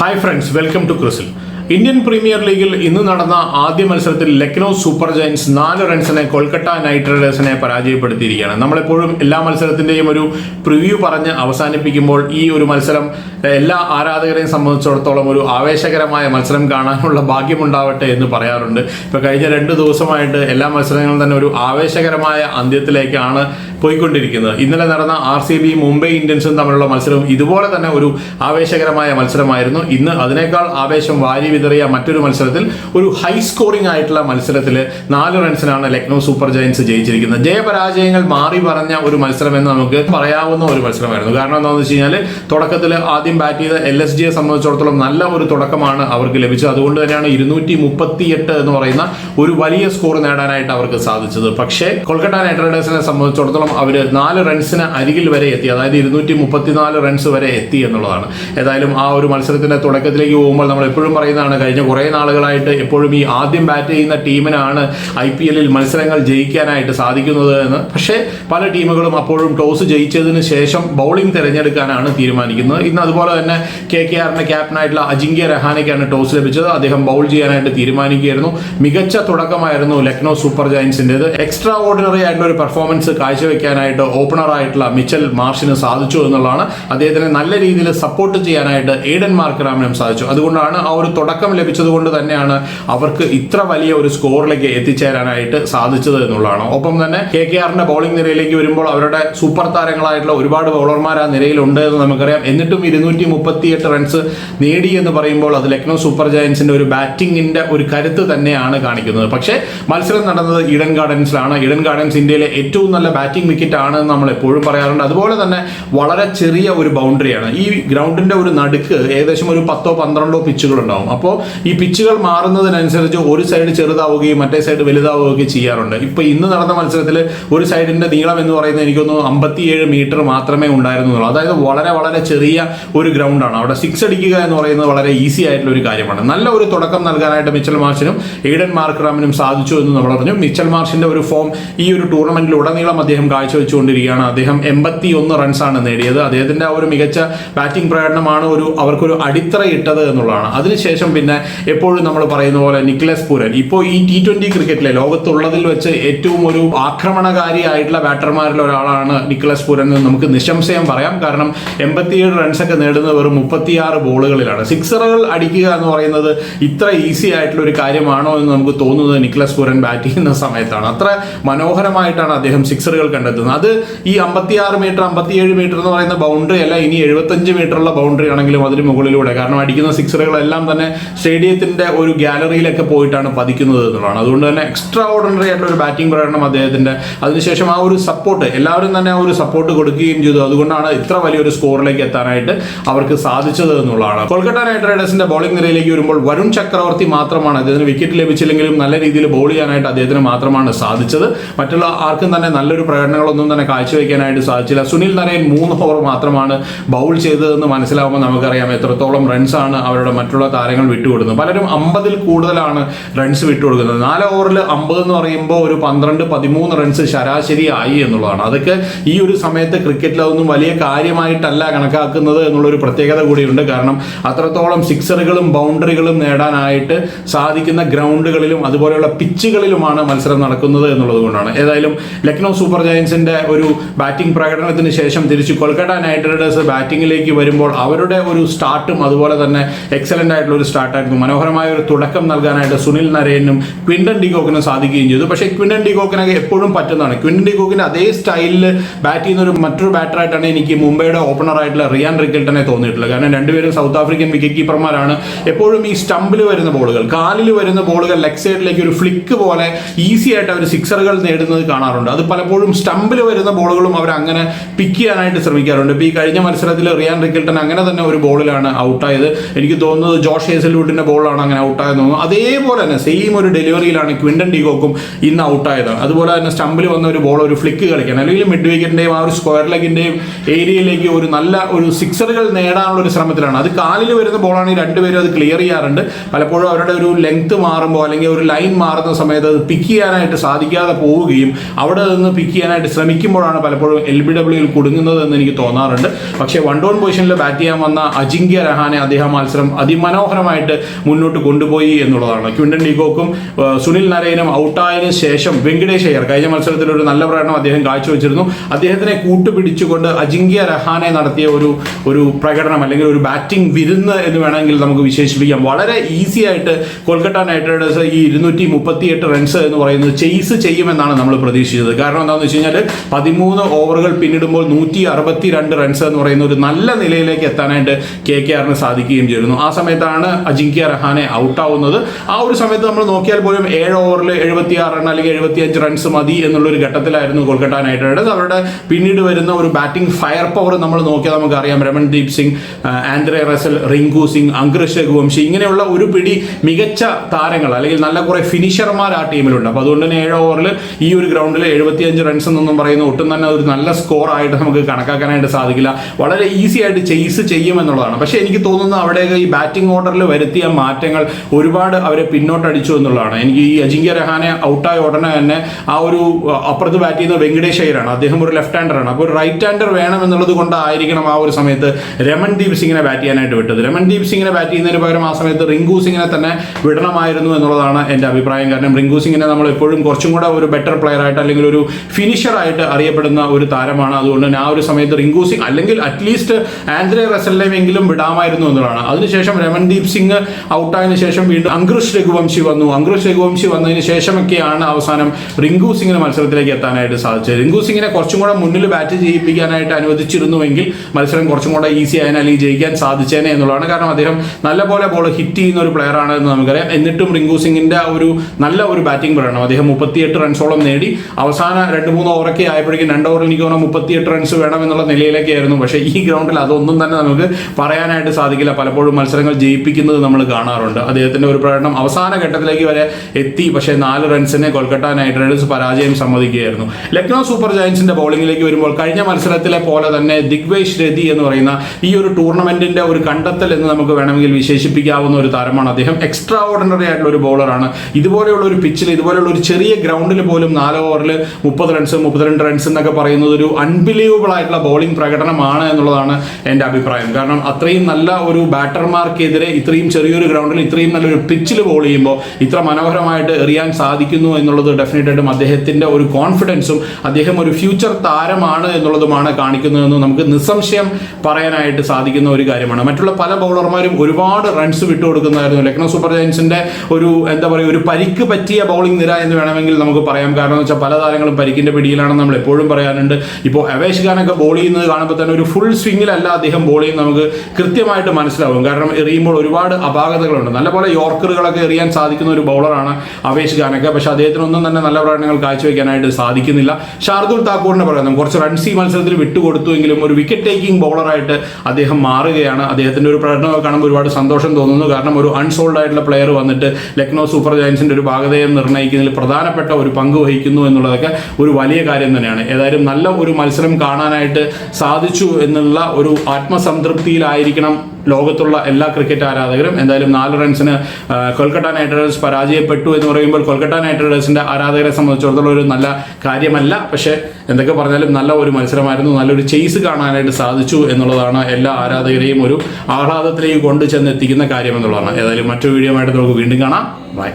Hi friends welcome to ക്രിസിൽ Indian premier ലീഗിൽ ഇന്ന് നടന്ന ആദ്യ മത്സരത്തിൽ ലക്നൗ സൂപ്പർ ജയൻസ് നാല് റൺസിനെ കൊൽക്കത്ത നൈറ്റ് റൈഡേഴ്സിനെ പരാജയപ്പെടുത്തിയിരിക്കുകയാണ്. നമ്മളെപ്പോഴും എല്ലാ മത്സരത്തിന്റെയും ഒരു പ്രിവ്യൂ പറഞ്ഞ് അവസാനിപ്പിക്കുമ്പോൾ ഈ ഒരു മത്സരം എല്ലാ ആരാധകരെയും സംബന്ധിച്ചിടത്തോളം ഒരു ആവേശകരമായ മത്സരം കാണാനുള്ള ഭാഗ്യമുണ്ടാവട്ടെ എന്ന് പറയാറുണ്ട്. ഇപ്പോൾ കഴിഞ്ഞ രണ്ട് ദിവസമായിട്ട് എല്ലാ മത്സരങ്ങളും തന്നെ ഒരു ആവേശകരമായ അന്ത്യത്തിലേക്കാണ് പോയിക്കൊണ്ടിരിക്കുന്നത്. ഇന്നലെ നടന്ന ആർ സി ബി മുംബൈ ഇന്ത്യൻസും തമ്മിലുള്ള മത്സരവും ഇതുപോലെ തന്നെ ഒരു ആവേശകരമായ മത്സരമായിരുന്നു. ഇന്ന് അതിനേക്കാൾ ആവേശം വാരി വിതറിയ മറ്റൊരു മത്സരത്തിൽ ഒരു ഹൈ സ്കോറിംഗ് ആയിട്ടുള്ള മത്സരത്തിൽ നാല് റൺസിനാണ് ലക്നൗ സൂപ്പർ ജയൻസ് ജയിച്ചിരിക്കുന്നത്. ജയപരാജയങ്ങൾ മാറി പറഞ്ഞ ഒരു മത്സരം എന്ന് നമുക്ക് പറയാവുന്ന ഒരു മത്സരമായിരുന്നു. കാരണം എന്താണെന്ന് വെച്ച് കഴിഞ്ഞാൽ തുടക്കത്തിൽ ആദ്യം ബാറ്റ് ചെയ്ത എൽ എസ് ജിയെ സംബന്ധിച്ചിടത്തോളം നല്ല ഒരു തുടക്കമാണ് അവർക്ക് ലഭിച്ചത്. അതുകൊണ്ട് തന്നെയാണ് ഇരുന്നൂറ്റി മുപ്പത്തിയെട്ട് എന്ന് പറയുന്ന ഒരു വലിയ സ്കോർ നേടാനായിട്ട് അവർക്ക് സാധിച്ചത്. പക്ഷേ കൊൽക്കത്ത നൈറ്റ് റൈഡേഴ്സിനെ സംബന്ധിച്ചിടത്തോളം അവർ നാല് റൺസിന് അരികിൽ വരെ എത്തി. അതായത് ഇരുന്നൂറ്റി മുപ്പത്തിനാല് റൺസ് വരെ എത്തി എന്നുള്ളതാണ്. ഏതായാലും ആ ഒരു മത്സരത്തിന്റെ തുടക്കത്തിലേക്ക് പോകുമ്പോൾ നമ്മൾ എപ്പോഴും പറയുന്നതാണ് കഴിഞ്ഞ കുറേ നാളുകളായിട്ട് എപ്പോഴും ഈ ആദ്യം ബാറ്റ് ചെയ്യുന്ന ടീമിനാണ് ഐ പി എല്ലിൽ മത്സരങ്ങൾ ജയിക്കാനായിട്ട് സാധിക്കുന്നത് എന്ന്. പക്ഷേ പല ടീമുകളും അപ്പോഴും ടോസ് ജയിച്ചതിന് ശേഷം ബൗളിംഗ് തിരഞ്ഞെടുക്കാനാണ് തീരുമാനിക്കുന്നത്. ഇന്ന് അതുപോലെ തന്നെ കെ കെ ആറിന്റെ ക്യാപ്റ്റനായിട്ടുള്ള അജിങ്ക്യ രഹാനയ്ക്കാണ് ടോസ് ലഭിച്ചത്. അദ്ദേഹം ബൗൾ ചെയ്യാനായിട്ട് തീരുമാനിക്കുകയായിരുന്നു. മികച്ച തുടക്കമായിരുന്നു ലക്നൗ സൂപ്പർ ജയൻസിന്റെത് എക്സ്ട്രാ ഓർഡിനറി ആയിട്ടുള്ള ഒരു പെർഫോമൻസ് കാഴ്ചവെക്കാനായിട്ട് ഓപ്പണർ ആയിട്ടുള്ള മിച്ചൽ മാർഷിന് സാധിച്ചു എന്നുള്ളതാണ്. അദ്ദേഹത്തിനെ നല്ല രീതിയിൽ സപ്പോർട്ട് ചെയ്യാനായിട്ട് എയ്ഡൻ മാർക്കറാമിനും സാധിച്ചു. അതുകൊണ്ടാണ് ആ ഒരു തുടക്കം ലഭിച്ചത് കൊണ്ട് തന്നെയാണ് അവർക്ക് ഇത്ര വലിയ ഒരു സ്കോറിലേക്ക് എത്തിച്ചേരാനായിട്ട് സാധിച്ചത് എന്നുള്ളതാണ്. ഒപ്പം തന്നെ കെ കെ ആറിന്റെ ബൗളിംഗ് നിരയിലേക്ക് വരുമ്പോൾ അവരുടെ സൂപ്പർ താരങ്ങളായിട്ടുള്ള ഒരുപാട് ബൗളർമാർ ആ നിരയിലുണ്ട് എന്ന് നമുക്കറിയാം. എന്നിട്ടും ഇരുന്നൂറ്റി മുപ്പത്തിയെട്ട് റൺസ് നേടി എന്ന് പറയുമ്പോൾ അത് ലക്നൗ സൂപ്പർ ജയൻസിന്റെ ഒരു ബാറ്റിംഗിന്റെ ഒരു കരുത്ത് തന്നെയാണ് കാണിക്കുന്നത്. പക്ഷേ മത്സരം നടന്നത് ഈഡൻ ഗാർഡൻസിലാണ് ഈഡൻ ഗാർഡൻസ് ഇന്ത്യയിലെ ഏറ്റവും നല്ല ബാറ്റിംഗ് ആണ് നമ്മൾ എപ്പോഴും പറയാറുണ്ട്. അതുപോലെ തന്നെ വളരെ ചെറിയ ഒരു ബൗണ്ടറിയാണ്. ഈ ഗ്രൗണ്ടിന്റെ ഒരു നടുക്ക് ഏകദേശം ഒരു പത്തോ പന്ത്രണ്ടോ പിച്ചുകൾ ഉണ്ടാവും അപ്പോൾ ഈ പിച്ചുകൾ മാറുന്നതിനനുസരിച്ച് ഒരു സൈഡ് ചെറുതാവുകയും മറ്റേ സൈഡ് വലുതാവുകയൊക്കെ ചെയ്യാറുണ്ട്. ഇപ്പൊ ഇന്ന് നടന്ന മത്സരത്തിൽ ഒരു സൈഡിന്റെ നീളം എന്ന് പറയുന്നത് എനിക്കൊന്ന് അമ്പത്തിയേഴ് മീറ്റർ മാത്രമേ ഉണ്ടായിരുന്നുള്ളൂ. അതായത് വളരെ വളരെ ചെറിയ ഒരു ഗ്രൗണ്ടാണ്. അവിടെ സിക്സ് അടിക്കുക എന്ന് പറയുന്നത് വളരെ ഈസി ആയിട്ടുള്ള ഒരു കാര്യമാണ്. നല്ല ഒരു തുടക്കം നൽകാനായിട്ട് മിച്ചൽ മാർഷിനും എയ്ഡൻ മാർക്രാമിനും സാധിച്ചു എന്ന് നമ്മൾ പറഞ്ഞു മിച്ചൽ മാർഷിന്റെ ഒരു ഫോം ഈ ഒരു ടൂർണമെന്റിൽ ഉടനീളം അദ്ദേഹം കാഴ്ചവെച്ചുകൊണ്ടിരിക്കുകയാണ് അദ്ദേഹം എൺപത്തി ഒന്ന് റൺസാണ് നേടിയത്. അദ്ദേഹത്തിന്റെ ആ ഒരു മികച്ച ബാറ്റിംഗ് പ്രകടനമാണ് ഒരു അവർക്കൊരു അടിത്തറ ഇട്ടത് എന്നുള്ളതാണ്. അതിനുശേഷം പിന്നെ എപ്പോഴും നമ്മൾ പറയുന്ന പോലെ നിക്ലസ് പൂരൻ. ഇപ്പോൾ ഈ ടി ട്വന്റി ക്രിക്കറ്റിലെ ലോകത്തുള്ളതിൽ വെച്ച് ഏറ്റവും ഒരു ആക്രമണകാരിയായിട്ടുള്ള ബാറ്റർമാരിൽ ഒരാളാണ് നിക്ലസ് പൂരൻ എന്ന് നമുക്ക് നിശംശയം പറയാം. കാരണം എൺപത്തിയേഴ് റൺസൊക്കെ നേടുന്നത് വെറും മുപ്പത്തിയാറ് ബോളുകളിലാണ്. സിക്സറുകൾ അടിക്കുക എന്ന് പറയുന്നത് ഇത്ര ഈസി ആയിട്ടുള്ള ഒരു കാര്യമാണോ എന്ന് നമുക്ക് തോന്നുന്നത് നിക്ലസ് പൂരൻ ബാറ്റ് ചെയ്യുന്ന സമയത്താണ്. അത്ര മനോഹരമായിട്ടാണ് അദ്ദേഹം സിക്സറുകൾ കണ്ടെത്തുന്നത്. അത് ഈ അമ്പത്തിയാറ് മീറ്റർ അമ്പത്തിയേഴ് മീറ്റർ എന്ന് പറയുന്ന ബൗണ്ടറി അല്ല ഇനി എഴുപത്തഞ്ച് മീറ്ററുള്ള ബൗണ്ടറി ആണെങ്കിലും അതിന് മുകളിലൂടെ. കാരണം അടിക്കുന്ന സിക്സറുകളെല്ലാം തന്നെ സ്റ്റേഡിയത്തിന്റെ ഒരു ഗാലറിയിലൊക്കെ പോയിട്ടാണ് പതിക്കുന്നത് എന്നുള്ളതാണ്. അതുകൊണ്ട് തന്നെ എക്സ്ട്രാ ഓർഡിനറി ആയിട്ടുള്ള ഒരു ബാറ്റിംഗ് പ്രകടനം അദ്ദേഹത്തിന്റെ. അതിനുശേഷം ആ ഒരു സപ്പോർട്ട് എല്ലാവരും തന്നെ ആ ഒരു സപ്പോർട്ട് കൊടുക്കുകയും ചെയ്തു. അതുകൊണ്ടാണ് ഇത്ര വലിയൊരു സ്കോറിലേക്ക് എത്താനായിട്ട് അവർക്ക് സാധിച്ചത് എന്നുള്ളതാണ്. കൊൽക്കത്ത നൈറ്റ് റൈഡേഴ്സിന്റെ ബോളിംഗ് നിരയിലേക്ക് വരുമ്പോൾ വരുൺ ചക്രവർത്തി മാത്രമാണ് അദ്ദേഹത്തിന് വിക്കറ്റ് ലഭിച്ചില്ലെങ്കിലും നല്ല രീതിയിൽ ബോൾ ചെയ്യാനായിട്ട് അദ്ദേഹത്തിന് മാത്രമാണ് സാധിച്ചത്. മറ്റുള്ള ആർക്കും തന്നെ നല്ലൊരു പ്രകടനങ്ങളൊന്നും തന്നെ കാഴ്ചവെക്കാനായിട്ട് സാധിച്ചില്ല. സുനിൽ നരയൻ മൂന്ന് ഓവർ മാത്രമാണ് ബൗൾ ചെയ്തതെന്ന് മനസ്സിലാവുമ്പോൾ നമുക്കറിയാം എത്രത്തോളം റൺസാണ് അവരുടെ മറ്റുള്ള താരങ്ങൾ വിട്ടുകൊടുക്കുന്നത്. പലരും അമ്പതിൽ കൂടുതലാണ് റൺസ് വിട്ടുകൊടുക്കുന്നത്. നാല് ഓവറിൽ അമ്പത് എന്ന് പറയുമ്പോൾ ഒരു പന്ത്രണ്ട് പതിമൂന്ന് റൺസ് ശരാശരി ആയി എന്നുള്ളതാണ്. അതൊക്കെ ഈ ഒരു സമയത്ത് ക്രിക്കറ്റിൽ അതൊന്നും വലിയ കാര്യമായിട്ടല്ല കണക്കാക്കുന്നത് എന്നുള്ളൊരു പ്രത്യേകത കൂടിയുണ്ട്. കാരണം അത്രത്തോളം സിക്സറുകളും ബൗണ്ടറികളും നേടാനായിട്ട് സാധിക്കുന്ന ഗ്രൗണ്ടുകളിലും അതുപോലെയുള്ള പിച്ചുകളിലുമാണ് മത്സരം നടക്കുന്നത് എന്നുള്ളത് കൊണ്ടാണ് ഏതായാലും ലക്നൗ സൂപ്പർ ജയൻസിന്റെ ഒരു ബാറ്റിംഗ് പ്രകടനത്തിന് ശേഷം തിരിച്ച് കൊൽക്കത്ത നൈറ്റ് റൈഡേഴ്സ് ബാറ്റിംഗിലേക്ക് വരുമ്പോൾ അവരുടെ ഒരു സ്റ്റാർട്ടും അതുപോലെ തന്നെ എക്സലന്റ് ആയിട്ടുള്ള ഒരു സ്റ്റാർട്ടായിരുന്നു മനോഹരമായ ഒരു തുടക്കം നൽകാനായിട്ട് സുനിൽ നരേനും ക്വിൻഡൻ ഡിഗോക്കിനും സാധിക്കുകയും ചെയ്തു. പക്ഷേ ക്വിൻഡൻ ഡിഗോക്കിനൊക്കെ എപ്പോഴും പറ്റുന്നതാണ്. ക്വിൻഡൻ ഡിഗോക്കിന്റെ അതേ സ്റ്റൈലിൽ ബാറ്റ് ചെയ്യുന്ന ഒരു മറ്റൊരു ബാറ്ററായിട്ടാണ് എനിക്ക് മുംബൈയുടെ ഓപ്പണർ ആയിട്ടുള്ള റിയാൻ റിക്കിൾട്ടനെ തോന്നിയിട്ടുള്ളത്. കാരണം രണ്ടുപേരും സൗത്ത് ആഫ്രിക്കൻ വിക്കറ്റ് കീപ്പർമാരാണ് എപ്പോഴും ഈ സ്റ്റംപിൽ വരുന്ന ബോളുകൾ കാലിൽ വരുന്ന ബോളുകൾ ലെഗ് സൈഡിലേക്ക് ഒരു ഫ്ലിക്ക് പോലെ ഈസി ആയിട്ട് അവർ സിക്സറുകൾ നേടുന്നത് കാണാറുണ്ട്. അത് പലപ്പോഴും സ്റ്റംപിൽ വരുന്ന ബോളുകളും അവർ അങ്ങനെ പിക്ക് ചെയ്യാനായിട്ട് ശ്രമിക്കാറുണ്ട്. ഇപ്പോൾ ഈ കഴിഞ്ഞ മത്സരത്തിൽ റിയാൻ റിക്കിൾട്ടൺ അങ്ങനെ തന്നെ ഒരു ബോളിലാണ് ഔട്ടായത്. എനിക്ക് തോന്നുന്നത് ജോഷ് ഹേസൽവുഡിന്റെ ബോളാണ് അങ്ങനെ ഔട്ടായെന്ന് തോന്നുന്നു. അതേപോലെ തന്നെ സെയിം ഒരു ഡെലിവറിയിലാണ് ക്വിൻഡൻ ഡിഗോക്കും ഇന്ന് ഔട്ടായത്. അതുപോലെ തന്നെ സ്റ്റമ്പിൽ വന്ന ഒരു ബോൾ ഒരു ഫ്ലിക്ക് കളിക്കാൻ അല്ലെങ്കിൽ മിഡ് വിക്കറ്റിന്റെയും ആ ഒരു സ്ക്വയർ ലെഗിന്റെയും ഏരിയയിലേക്ക് ഒരു നല്ല ഒരു സിക്സറുകൾ നേടാനുള്ള ഒരു ശ്രമത്തിലാണ്. അത് കാലിൽ വരുന്ന ബോളാണ് ബോളാണെങ്കിൽ രണ്ടുപേരും അത് ക്ലിയർ ചെയ്യാറുണ്ട്. പലപ്പോഴും അവരുടെ ഒരു ലെങ്ത് മാറുമ്പോൾ അല്ലെങ്കിൽ ഒരു ലൈൻ മാറുന്ന സമയത്ത് അത് പിക്ക് ചെയ്യാനായിട്ട് സാധിക്കാതെ പോവുകയും അവിടെ നിന്ന് പിക്ക് ചെയ്യാനായിട്ട് ചെയ്യാനായിട്ട് ശ്രമിക്കുമ്പോഴാണ് പലപ്പോഴും എൽ ബി ഡബ്ല്യൂയിൽ കുടുങ്ങുന്നത് എന്ന് എനിക്ക് തോന്നാറുണ്ട്. പക്ഷേ വൺ ഡൗൺ പൊസിഷനിൽ ബാറ്റ് ചെയ്യാൻ വന്ന അജിങ്ക്യ രഹാനെ അദ്ദേഹം മത്സരം അതിമനോഹരമായിട്ട് മുന്നോട്ട് കൊണ്ടുപോയി എന്നുള്ളതാണ്. ക്വിൻഡൻ ഡിഗോക്കും സുനിൽ നരയനും ഔട്ടായതിനു ശേഷം വെങ്കടേഷ് അയ്യർ കഴിഞ്ഞ മത്സരത്തിൽ ഒരു നല്ല പ്രകടനം അദ്ദേഹം കാഴ്ചവെച്ചിരുന്നു. അദ്ദേഹത്തിനെ കൂട്ടുപിടിച്ചുകൊണ്ട് അജിങ്ക്യ രഹാനെ നടത്തിയ ഒരു ഒരു പ്രകടനം അല്ലെങ്കിൽ ഒരു ബാറ്റിംഗ് വിരുന്ന് എന്ന് വേണമെങ്കിൽ നമുക്ക് വിശേഷിപ്പിക്കാം. വളരെ ഈസി ആയിട്ട് കൊൽക്കത്ത നൈറ്റ് റൈഡേഴ്സ് ഈ ഇരുന്നൂറ്റി മുപ്പത്തിയെട്ട് റൺസ് എന്ന് പറയുന്നത് ചെയ്സ് ചെയ്യുമെന്നാണ് നമ്മൾ പ്രതീക്ഷിച്ചത്. കാരണം എന്താണെന്ന് വെച്ച് പതിമൂന്ന് ഓവറുകൾ പിന്നിടുമ്പോൾ നൂറ്റി അറുപത്തി രണ്ട് റൺസ് എന്ന് പറയുന്ന ഒരു നല്ല നിലയിലേക്ക് എത്താനായിട്ട് കെ കെ ആറിന് സാധിക്കുകയും ചെയ്തിരുന്നു ആ സമയത്താണ് അജിങ്ക്യ റഹാനെ ഔട്ട് ആവുന്നത്. ആ ഒരു സമയത്ത് നമ്മൾ നോക്കിയാൽ പോലും ഏഴ് ഓവറിൽ എഴുപത്തി ആറ് റൺ അല്ലെങ്കിൽ എഴുപത്തി അഞ്ച് റൺസ് മതി എന്നുള്ള ഒരു ഘട്ടത്തിലായിരുന്നു കൊൽക്കത്ത നൈറ്റ് റൈഡേഴ്സ് അവരുടെ പിന്നീട് വരുന്ന ഒരു ബാറ്റിംഗ് ഫയർ പവർ നമ്മൾ നോക്കിയാൽ നമുക്കറിയാം. രമൺദീപ് സിംഗ് ആൻഡ്രെ റസൽ റിങ്കു സിംഗ് അങ്കൃഷ് രഘുവംശി ഇങ്ങനെയുള്ള ഒരു പിടി മികച്ച താരങ്ങൾ അല്ലെങ്കിൽ നല്ല കുറെ ഫിനിഷർമാർ ആ ടീമിലുണ്ട് അപ്പോൾ അതുകൊണ്ട് തന്നെ ഏഴ് ഓവറിൽ ഈ ഒരു ഗ്രൗണ്ടിൽ എഴുപത്തിയഞ്ച് റൺസ് എന്നൊന്നും പറയുന്ന. ഒട്ടും തന്നെ ഒരു നല്ല സ്കോർ ആയിട്ട് നമുക്ക് കണക്കാക്കാനായിട്ട് സാധിക്കില്ല. വളരെ ഈസി ആയിട്ട് ചെയ്സ് ചെയ്യുമെന്നുള്ളതാണ്. പക്ഷേ എനിക്ക് തോന്നുന്നത് അവിടെ ഈ ബാറ്റിംഗ് ഓർഡറിൽ വരുത്തിയ മാറ്റങ്ങൾ ഒരുപാട് അവരെ പിന്നോട്ടടിച്ചു എന്നുള്ളതാണ്. എനിക്ക് ഈ അജിങ്ക്യ രഹാനെ ഔട്ടായ ഉടനെ തന്നെ ആ ഒരു അപ്പുറത്ത് ബാറ്റ് ചെയ്യുന്ന വെങ്കടേഷ് അയ്യരാണ് അദ്ദേഹം ഒരു ലെഫ്റ്റ് ഹാൻഡറാണ് അപ്പോൾ ഒരു റൈറ്റ് ഹാൻഡർ വേണം എന്നുള്ളത് കൊണ്ടായിരിക്കണം ആ ഒരു സമയത്ത് രമൺദീപ് സിംഗിനെ ബാറ്റ് ചെയ്യാനായിട്ട് വിട്ടത്. രമൺദീപ് സിംഗിനെ ബാറ്റ് ചെയ്യുന്നതിന് പകരം ആ സമയത്ത് റിങ്കു സിംഗിനെ തന്നെ വിടണമായിരുന്നു എന്നുള്ളതാണ് എന്റെ അഭിപ്രായം. കാരണം റിങ്കു സിംഗിനെ നമ്മൾ എപ്പോഴും കുറച്ചും കൂടെ ഒരു ബെറ്റർ പ്ലെയർ ആയിട്ട് അല്ലെങ്കിൽ ഒരു ഫിനിഷർ ആയിട്ട് അറിയപ്പെടുന്ന ഒരു താരമാണ്. അതുകൊണ്ട് തന്നെ ആ ഒരു സമയത്ത് റിങ്കു സിംഗ് അല്ലെങ്കിൽ അറ്റ്ലീസ്റ്റ് ആൻഡ്രെ റസലിനെങ്കിലും വിടാമായിരുന്നു എന്നുള്ളതാണ്. അതിനുശേഷം രമൺദീപ് സിംഗ് ഔട്ടായതിനു ശേഷം വീണ്ടും അങ്കുഷ് രഘുവംശി വന്നു. അങ്കുഷ് രഘുവംശി വന്നതിന് ശേഷമൊക്കെയാണ് അവസാനം റിങ്കു സിംഗിന് മത്സരത്തിലേക്ക് എത്താനായിട്ട് സാധിച്ചത്. റിങ്കു സിംഗിനെ കുറച്ചും കൂടെ മുന്നിൽ ബാറ്റ് ചെയ്യിപ്പിക്കാനായിട്ട് അനുവദിച്ചിരുന്നുവെങ്കിൽ മത്സരം കുറച്ചും കൂടെ ഈസി ആയാലും അല്ലെങ്കിൽ ജയിക്കാൻ സാധിച്ചേനെ എന്നുള്ളതാണ്. കാരണം അദ്ദേഹം നല്ല പോലെ ബോൾ ഹിറ്റ് ചെയ്യുന്ന ഒരു പ്ലെയർ ആണ് എന്ന് നമുക്കറിയാം. എന്നിട്ടും റിങ്കു സിംഗിന്റെ ഒരു നല്ല ഒരു ബാറ്റിംഗ് പ്രകടനം അദ്ദേഹം മുപ്പത്തിയെട്ട് റൺസോളം നേടി അവസാന രണ്ട് മൂന്ന് ഓവറൊക്കെ ആയപ്പോഴേക്കും രണ്ട് ഓവറിൽ എനിക്ക് തോന്നുന്നു മുപ്പത്തിയെട്ട് റൺസ് വേണം എന്നുള്ള നിലയിലേക്കായിരുന്നു. പക്ഷേ ഈ ഗ്രൗണ്ടിൽ അതൊന്നും തന്നെ നമുക്ക് പറയാനായിട്ട് സാധിക്കില്ല. പലപ്പോഴും മത്സരങ്ങൾ ജയിപ്പിക്കുന്നത് നമ്മൾ കാണാറുണ്ട്. അദ്ദേഹത്തിന്റെ ഒരു പ്രകടനം അവസാന ഘട്ടത്തിലേക്ക് വരെ എത്തി. പക്ഷേ നാല് റൺസിനെ കൊൽക്കത്ത നൈറ്റ് റൈഡേഴ്സ് പരാജയം സമ്മതിക്കുകയായിരുന്നു. ലക്നൗ സൂപ്പർ ജയൻസിന്റെ ബൗളിംഗിലേക്ക് വരുമ്പോൾ കഴിഞ്ഞ മത്സരത്തിലെ പോലെ തന്നെ ദിഗ്വേഷ് രതി എന്ന് പറയുന്ന ഈ ഒരു ടൂർണമെന്റിന്റെ ഒരു കണ്ടെത്തൽ എന്ന് നമുക്ക് വേണമെങ്കിൽ വിശേഷിപ്പിക്കാവുന്ന ഒരു താരമാണ് അദ്ദേഹം. എക്സ്ട്രാ ഓർഡിനറി ആയിട്ടുള്ള ഒരു ബോളറാണ് ഇതുപോലെയുള്ള ഒരു പിച്ചിൽ ഇതുപോലെയുള്ള ഒരു ചെറിയ ഗ്രൗണ്ടിൽ പോലും നാല് ഓവറിൽ മുപ്പത് റൺസ് മുപ്പത്തിരണ്ട് റൺസ് എന്നൊക്കെ പറയുന്നത് ഒരു അൺബിലീവബിൾ ആയിട്ടുള്ള ബൗളിംഗ് പ്രകടനമാണ് എന്നുള്ളതാണ് എന്റെ അഭിപ്രായം. കാരണം അത്രയും നല്ല ഒരു ബാറ്റർമാർക്കെതിരെ ഇത്രയും ചെറിയൊരു ഗ്രൗണ്ടിൽ ഇത്രയും നല്ലൊരു പിച്ചിൽ ബോൾ ചെയ്യുമ്പോൾ ഇത്ര മനോഹരമായിട്ട് എറിയാൻ സാധിക്കുന്നു എന്നുള്ളത് ഡെഫിനറ്റായിട്ടും അദ്ദേഹത്തിന്റെ ഒരു കോൺഫിഡൻസും അദ്ദേഹം ഒരു ഫ്യൂച്ചർ താരമാണ് എന്നുള്ളതുമാണ് കാണിക്കുന്നതെന്ന് നമുക്ക് നിസ്സംശയം പറയാനായിട്ട് സാധിക്കുന്ന ഒരു കാര്യമാണ്. മറ്റുള്ള പല ബൗളർമാരും ഒരുപാട് റൺസ് വിട്ടുകൊടുക്കുന്നതായിരുന്നു ലക്നൗ സൂപ്പർ ജയൻസിന്റെ ഒരു എന്താ പറയുക ഒരു പരിക്ക് പറ്റിയ ബൗളിംഗ് നിര എന്ന് വേണമെങ്കിൽ നമുക്ക് പറയാം. കാരണം വെച്ചാൽ പല താരങ്ങളും പരിക്കിന്റെ പിടിയിലാണെന്ന് നമ്മൾ എപ്പോഴും പറയാറുണ്ട്. ഇപ്പോൾ അവേഷ് ഖാനൊക്കെ ബോൾ ചെയ്യുന്നത് കാണുമ്പോൾ തന്നെ ഒരു ഫുൾ സ്വിങ്ങിലല്ല അദ്ദേഹം ബോൾ ചെയ്യുന്നത് നമുക്ക് കൃത്യമായിട്ട് മനസ്സിലാവും. കാരണം എറിയുമ്പോൾ ഒരുപാട് അപാകതകളുണ്ട്. നല്ലപോലെ യോർക്കറുകളൊക്കെ എറിയാൻ സാധിക്കുന്ന ഒരു ബൗളറാണ് അവേഷ് ഖാനൊക്കെ. പക്ഷേ അദ്ദേഹത്തിനൊന്നും തന്നെ നല്ല പ്രകടനങ്ങൾ കാഴ്ചവെക്കാനായിട്ട് സാധിക്കുന്നില്ല. ഷാർദുൽ താക്കൂറിനെ പറയുന്നത് കുറച്ച് റൺസ് ഈ മത്സരത്തിൽ വിട്ടുകൊടുത്തുവെങ്കിലും ഒരു വിക്കറ്റ് ടേക്കിംഗ് ബൗളറായിട്ട് അദ്ദേഹം മാറുകയാണ്. അദ്ദേഹത്തിന്റെ ഒരു പ്രകടനമൊക്കെ കാണുമ്പോൾ ഒരുപാട് സന്തോഷം തോന്നുന്നു. കാരണം ഒരു അൺസോൾഡ് ആയിട്ടുള്ള പ്ലെയർ വന്നിട്ട് ലക്നൗ സൂപ്പർ ജയൻസിന്റെ ഒരു ഭാഗതയെ നിർണയിക്കുന്നതിൽ പ്രധാനപ്പെട്ട ഒരു പങ്ക് വഹിക്കുന്നു എന്നുള്ളതൊക്കെ ഒരു വലിയ കാര്യം തന്നെയാണ്. ഏതായാലും നല്ല ഒരു മത്സരം കാണാനായിട്ട് സാധിച്ചു എന്നുള്ള ഒരു ആത്മസംതൃപ്തിയിലായിരിക്കണം ലോകത്തുള്ള എല്ലാ ക്രിക്കറ്റ് ആരാധകരും. എന്തായാലും നാല് റൺസിന് കൊൽക്കത്ത നൈറ്റ് റൈഡേഴ്സ് പരാജയപ്പെട്ടു എന്ന് പറയുമ്പോൾ കൊൽക്കത്ത നൈറ്റ് റൈഡേഴ്സിന്റെ ആരാധകരെ സംബന്ധിച്ചിടത്തോളം ഒരു നല്ല കാര്യമല്ല. പക്ഷേ എന്തൊക്കെ പറഞ്ഞാലും നല്ല ഒരു മത്സരമായിരുന്നു. നല്ലൊരു ചേസ് കാണാനായിട്ട് സാധിച്ചു എന്നുള്ളതാണ് എല്ലാ ആരാധകരെയും ഒരു ആഹ്ലാദത്തിലേക്ക് കൊണ്ടു ചെന്നെത്തിക്കുന്ന കാര്യം എന്നുള്ളതാണ്. ഏതായാലും മറ്റൊരു വീഡിയോ ആയിട്ട് നമുക്ക് വീണ്ടും കാണാം. ബൈ